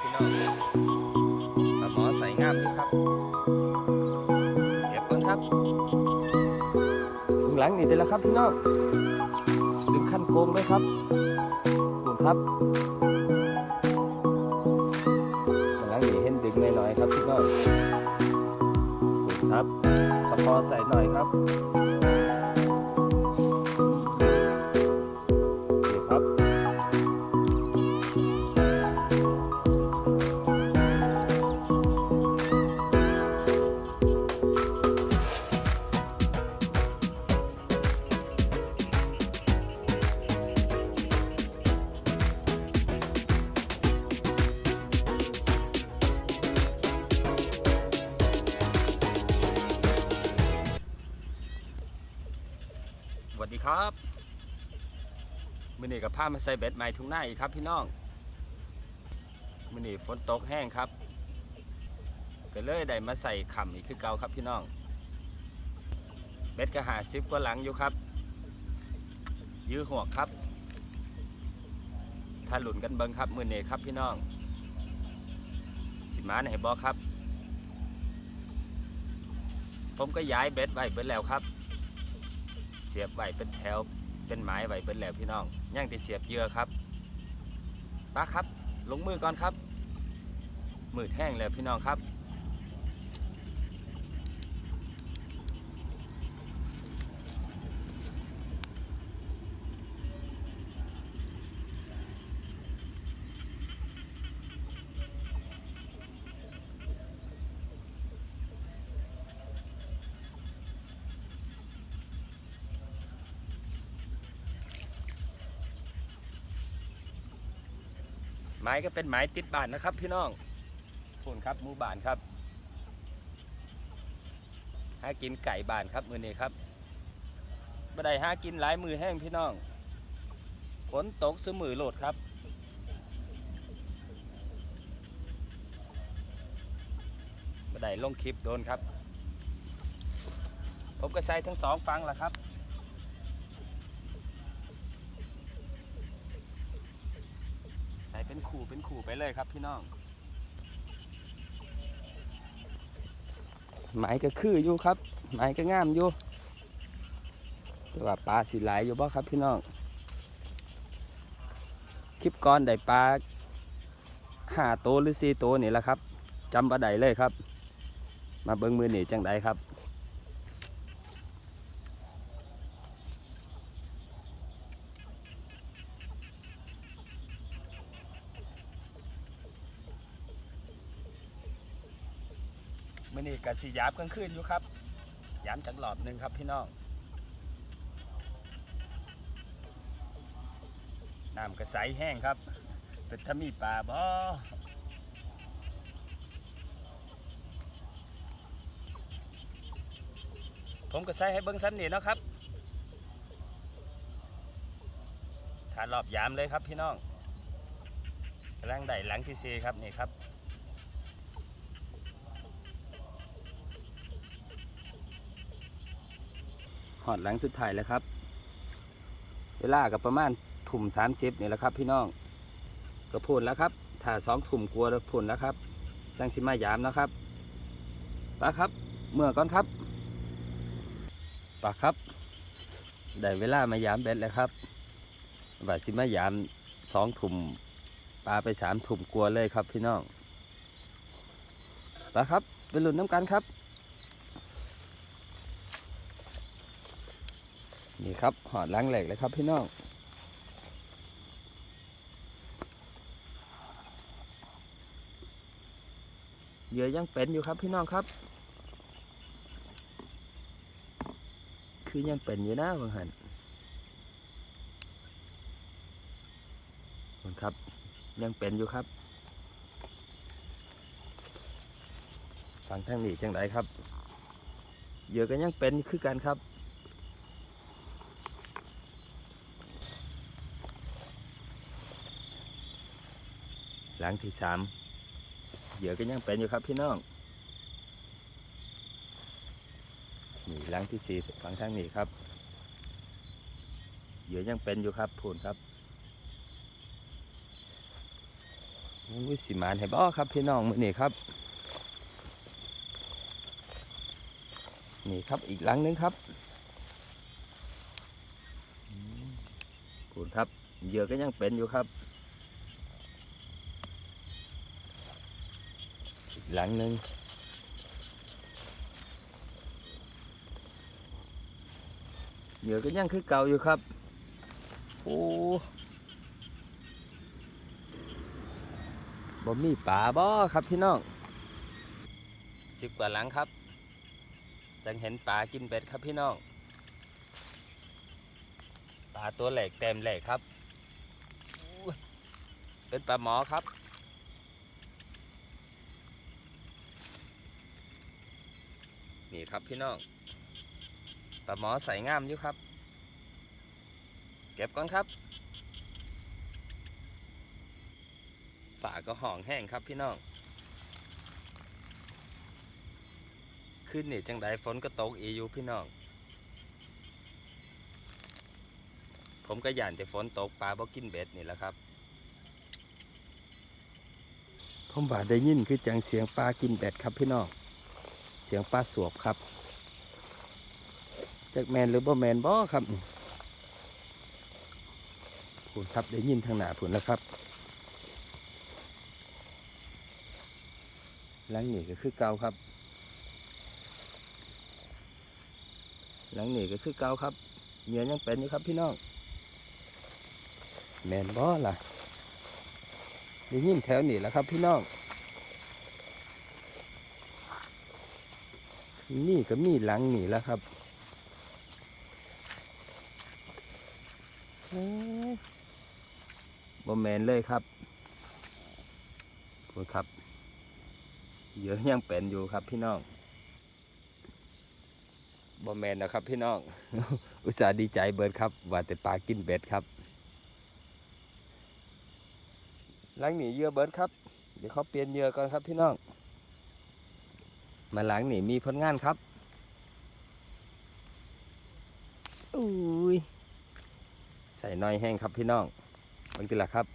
พี่น้องปลาหมอใส่งามครับ เก็บก่อนครับข้างหลังนี่ได้แล้วครับพี่น้องดึงขั้นโค้งเลยครับดูครับข้างหลังนี่เห็นดึงน้อยๆครับพี่น้องดูครับตะพอใส่หน่อยครับ วัสดีครับมือนี้กับผ้ามาใส่เบ็ดใหม่ทุ่งหน้าอีกครับพี่น้องมือนี้ฝนตกแห้งครับก็เลยได้มาใส่ขำอีกคือเก่าครับพี่น้อง เบ็ดก็หาซิบกว่าหลังอยู่ครับ ยื้อหัวครับ ถ้าหลุนกันเบิงครับมือนี้ครับพี่น้อง สิมาไหนบอครับ ผมก็ย้ายเบ็ดไว้เบิดแล้วครับ เสียบไว้เป็นแถว เป็นไม้ไว้เป็นแล้วพี่น้องย่างที่เสียบเยื่อครับป้าครับ ลงมือก่อนครับ มือแห้งแล้วพี่น้องครับ ไม้ก็เป็นไม้ติดบ้านนะครับ พี่น้องพูนครับมู่บ้านครับหากินไก่บ้านครับมือนี้ครับบ่ได้หากินหลายมือแห้งพี่น้องฝนตกซื้อมือโหลดครับบ่ได้ลงคลิปโดนครับ ผมก็ใส่ทั้งสองฟังละครับ ใส่ เป็นขู่เป็นขู่ไปเลยครับพี่น้องไม้ก็คืออยู่ครับไม้ก็งามอยู่แต่ว่าปลาสีหลายอยู่บ่ครับพี่น้องคลิปก่อนได้ปลาห้าโตวหรือสี่โตวนี่แหละครับจำบ่ได้เลยครับ มาเบิ้งมือหนีจังใดครับ กับสียาบกลางคืนอยู่ครับยามจักหลอบหนึ่งครับพี่น้องน้ำกระใสแห้งครับเป็นถ้ามีปลาบ่ผมก็ใส่ให้เบิ้งซ้ำนี่เนาะครับทานรอบยามเลยครับพี่น้องกำลังได้หลังที่ซีครับนี่ครับ อดหลังสุดท้ายแล้วครับ เวลากับประมาณถุ่มสามสิบนี่แหละครับ พี่น้องก็พูดแล้วครับถ้าสองถุ่มกลัวแล้วพูดแล้วครับ จังสิมายามนะครับปลาครับเมื่อก่อนครับปลาครับได้เวลามายามเบ็ดแล้วครับว่าสิมายามสองถุ่มปลาไปสามถุ่มกลัวเลยครับพี่น้องปลาครับไปหลุนน้ำกันครับ นี่ครับหอดล้างเหล็กเลยครับพี่น้องเหยื่อยังเป็นอยู่ครับพี่น้องครับ คือยังเป็นอยู่นะบางหันมันครับ ยังเป็นอยู่ครับฟังทางนี้จังไดครับเหยื่อก็ยังเป็นคือกันครับ หลังที่สามเหยื่อก็ยังเป็นอยู่ครับพี่น้องนี่หลังที่สี่ฝั่งทางนี้ครับเหยื่อยังเป็นอยู่ครับพูนครับอู้ยสิมานให้บ่ครับพี่น้องมือนี้ครับ นี่ครับอีกหลังหนึงครับอืมคุณครับเหยื่อก็ยังเป็นอยู่ครับ อีก หลังหนึ่งเหยื่อก็ยังคือเก่าอยู่ครับ โอ้บ่มีป่าบ่ครับพี่น้องสิบกว่าหลังครับ จังเห็นป่ากินเบ็ดครับพี่น้องปลาตัวแหลกเต็มแหลกครับ เป็นปลาหมอครับ นี่ครับพี่น้องปลาหมอใส่งามอยู่ครับ เก็บก่อนครับ ฝาก็ห่องแห้งครับพี่น้อง ขึ้นนี่จังใดฝนก็ตกอีอยู่พี่น้อง ผมก็ย่านแต่ฝนตกปลาบ่กินเบ็ดนี่แหละครับผมว่าได้ยินคือจังเสียงปลากินเบ็ดครับพี่น้อง สียงปลาสวบครับจากแมนหรือบ่แมนบ่ครับผุนครับได้ยินทางหนาผุนแล้วครับหลังนี่ก็คือเกาครับ หลังนี่ก็คือเกาครับเหยื่อยังเป็นอยู่ครับพี่น้องแมนบ่ล่ะได้ยินแถวนี่แล้วครับพี่น้อง นี่ก็มีหลังนี่แล้วครับโอ้ยบ่แมนเลยครับคุณครับ เยอะยังเป็นอยู่ครับพี่น้องบ่แมนนะครับพี่น้อง อุตส่าห์ดีใจเบิดครับ ว่าแต่ปลากินเบ็ดครับหลังหนีเหยื่อเบิดครับ เดี๋ยวเขาเปลี่ยนเหยื่อก่อนครับพี่น้อง มาหลังนี่มีผลงานครับอุ้ยใส่น้อยแห้งครับพี่น้องบางทีละครับ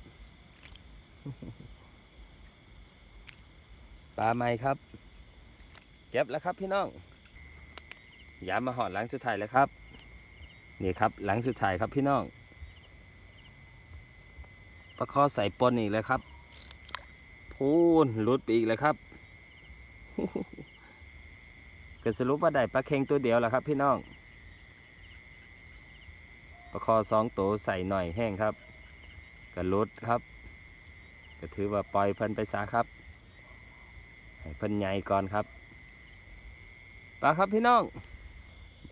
ปลาไม้ครับ เก็บแล้วครับพี่น้องยามมาหอดหลังสุดท้ายแล้วครับ นี่ครับหลังสุดท้ายครับพี่น้องปลาคอใส่ปนอีกเลยครับพูนหลุดไปอีกเลยครับ ก็สรุปว่าได้ปลาเค็งตัวเดียวแหละครับ พี่น้องปลาคอสองตัวใส่หน่อยแห้งครับก็ลดครับ ก็ถือว่าปล่อยเพิ่นไปซะครับให้เพิ่นใหญ่ก่อนครับปลาครับพี่น้อง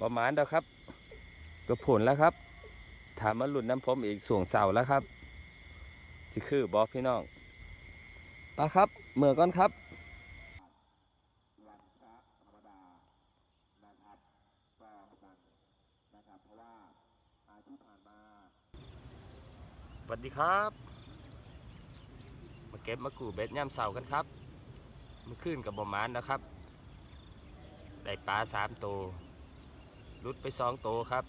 ประมาณเดียวครับก็ผลแล้วครับ ถามมาหลุดน้ำผมอีกส่วงเสาแล้วครับสิคือบอพี่น้องปลาครับเมื่อก่อนครับ วันพระธรรมดานะครับก็สั่งนะครับ เพราะว่าอาที่ผ่านมา สวัสดี ครับ มาเก็บมะกรูดเบ็ดย่ำเสากันครับมื่อคืนกับบอมานนะครับ ได้ปลาสามตัวรุดไปสองตัวครับ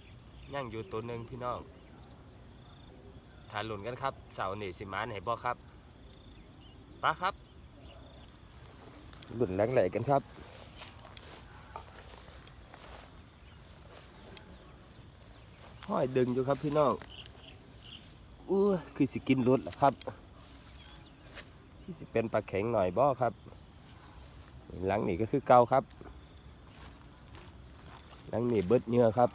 ย่างอยู่ตัวหนึ่งพี่น้องทานหลุนกันครับเสาหนีสิมานให้บอครับปลาครับหลุนแรงไหลกันครับห้อยดึงอยู่ครับพี่น้อง อู้คือสิกินรถล่ะครับที่สิเป็นปลาแข็งหน่อยบ่ครับ หลังนี่ก็คือเก่าครับ หลังนี่เบิดเหงื่อครับ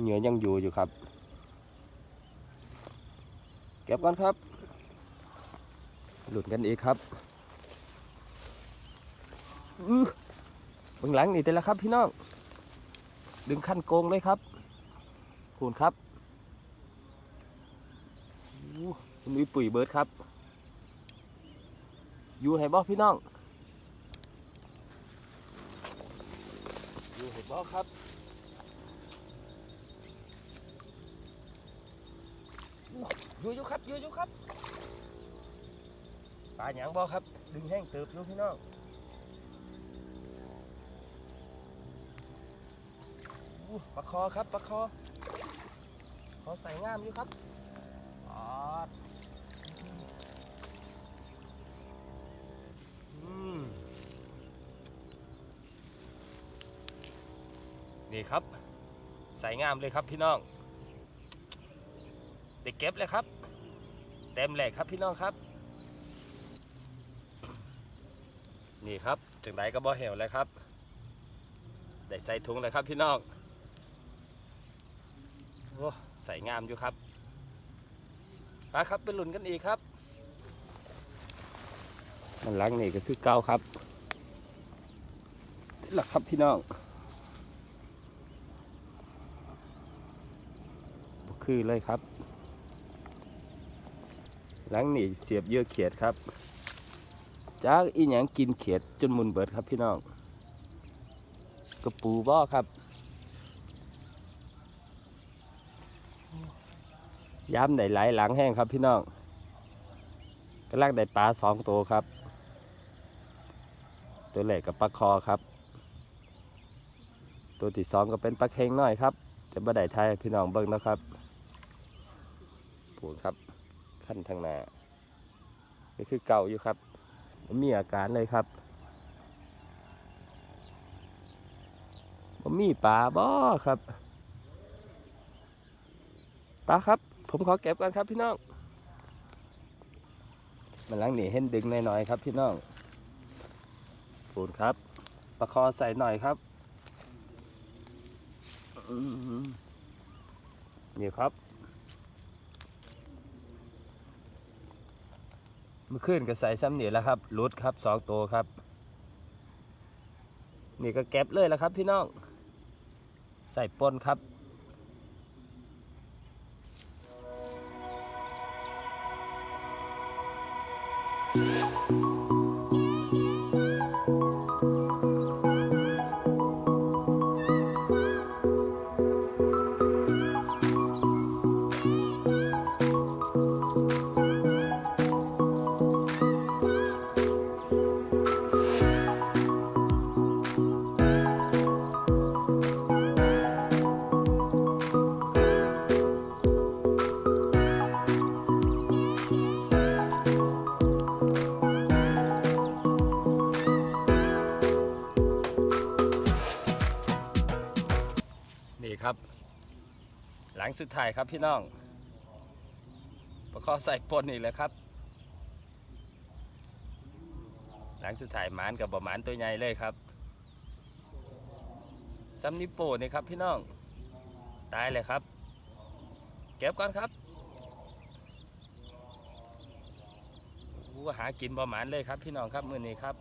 เหงื่อยังอยู่อยู่ครับ เก็บก่อนครับ หลุดกันอีกครับอื้อเบื้งหลังนี่แต่ละครับพี่น้อง ดึงขั้นโกงเลยครับคูณครับ อู้มีปุ๋ยเบิร์ดครับ อยู่ให้บอกพี่น้อง อยู่ให้บอกครับอยู่อยู่ครับอยู่อยู่ครับปลาหยางบอครับ ดึงแห้งเติบอยู่พี่น้องปลาคอครับปลาคอคอใส่งามอยู่ครับ ครับใส่งามเลยครับพี่น้องเด็กเก็บเลยครับ เต็มแหลกครับพี่น้องครับ นี่ครับจังไดก็บ่เหี่ยวเลยครับ ได้ใส่ถุงเลยครับพี่น้องโอ้ใส่งามอยู่ครับมาครับไปหลุนกันอีกครับมันล้างนี่ก็คือเก้าครับนี่แหละครับพี่น้อง คือเลยครับล้างนี่เสียบเยื่อเขียดครับ จากอีหยังกินเขียดจนมุนเบิดครับพี่น้องกระปูบ่อครับ ย้ำได้หลายหลังแห้งครับพี่น้องกำลังได้ปลาสองตัวครับ ตัวแรกกับปลาคอครับ ตัวที่สองก็เป็นปลาเค็งน้อยครับจะบ่ได้ไทยพี่น้องเบิ่งนะครับ ปูนครับขั้นทางหน้าก็คือเก่าอยู่ครับบ่มีอาการเลยครับบ่มีปลาบ่ครับปลาครับ ผมขอเก็บกันครับพี่น้องมันหลังหนีเห็นดึงหน่อยๆครับพี่น้องปูนครับ ประคอใส่หน่อยครับนี่ครับ เมื่อคืนก็ใส่ซ้ำเนี่แล้วครับรุดครับสองตัวครับ นี่ก็แก็บเลยแล้วครับพี่น้อง ใส่ปนครับ งสุดท้ายครับพี่น้องประคอใส่ปนนี่แหละครับหลังสุดท้ายหมานกับบหมานตัวใหญ่เลยครับซัมนิโปนี่ครับพี่น้อง ตายเลยครับ เก็บก่อนครับอู้หากินบหมานเลยครับพี่น้องครับมือนี้ครับ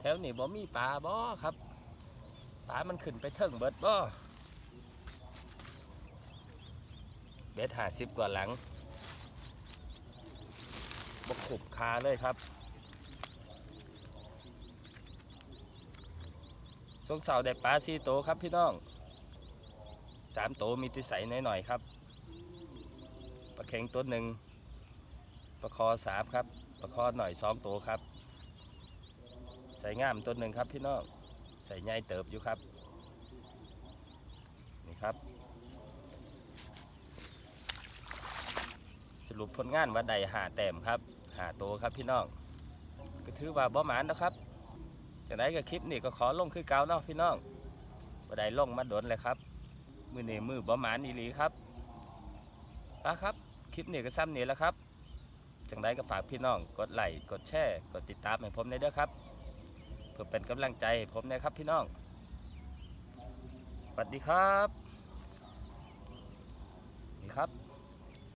แถวนี้บ่มีปลาบ่ครับ ปลามันขึ้นไปเทิงเบิดบ่เบ็ดห้าสิบกว่าหลังบกขุบคาเลยครับสงเสาได้ปลาสี่โตครับพี่น้องสามโตวมีติใสหน่อยๆครับปลาเค็งตัวหนึ่งปลาคอสามครับปลาคอหน่อยสองตัวครับใส่ง่ามตัวหนึ่งครับพี่น้อง ส่ใยเติบอยู่ครับ นี่ครับ สรุปผลงานว่าใดหาแต้มครับหาโตวครับพี่น้องก็ถือว่าบ่หมานนะครับจากนั้นก็คลิปนี่ก็ขอลงคือเก่าเนาะพี่น้องว่าใดลงมาโดนเลยครับ มือเนี่มือบ่หมานอีหลีครับไปครับคลิปนี่ก็ซ้ำนี่แล้วครับจังไดก็ฝากพี่น้องกดไลค์กดแชร์กดติดตามให้ผมได้เด้อครับ ก็เป็นกำลังใจให้ผมนะครับพี่น้องสวัสดีครับ นี่ครับ